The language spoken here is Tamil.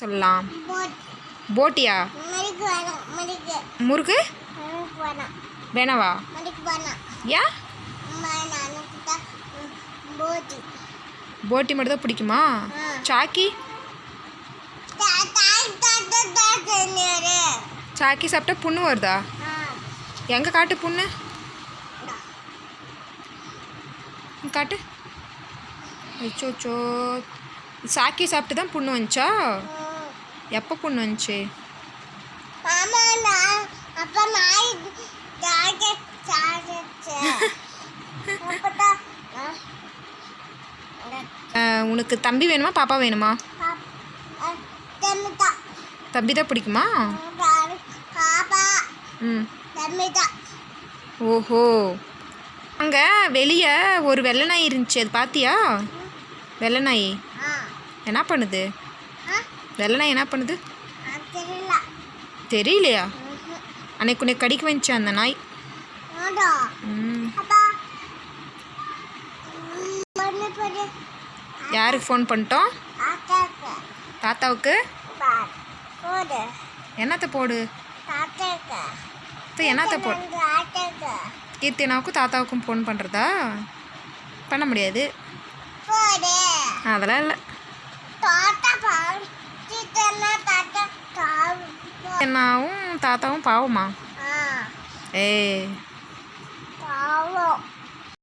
சொல்லலாம். போட்டியா? முறுக்கு? வேணவா? யா? போட்டி மட்டும் தான் பிடிக்குமா? சாக்கி? சாக்கி சாப்பிட்டா புண்ணு வருதா? எங்கே காட்டு புண்ணு? காட்டு. அச்சோச்சோ. சாக்கி சாப்பிட்டு தான் புண்ணு வந்துச்சா? அப்பதான் அஹ், உனக்கு தம்பி வேணுமா பாப்பா வேணுமா? தம்பி தான் பிடிக்குமா? பாப்பா. ம். ஓஹோ. அங்கே வெளியே ஒரு வெள்ளை நாய் இருந்துச்சு அது பார்த்தியா வெள்ளை நாய். என்ன பண்ணுது? ஆ வெள்ளை நாய் என்ன பண்ணுது தெரியலையா. அன்னைக்கு உன்னை கடிக்க வந்துச்சு அந்த நாய். யாருக்கு ஃபோன் பண்ணிட்டோம்? தாத்தாவுக்கு? என்னத்தை போடு? என்னத்தை போடு கீர்த்தனாவுக்கும் தாத்தாவுக்கும் ஃபோன் பண்ணுறதா பண்ண முடியாது. அதெல்லாம் இல்லை. Não, tá tão pauma. Ah. é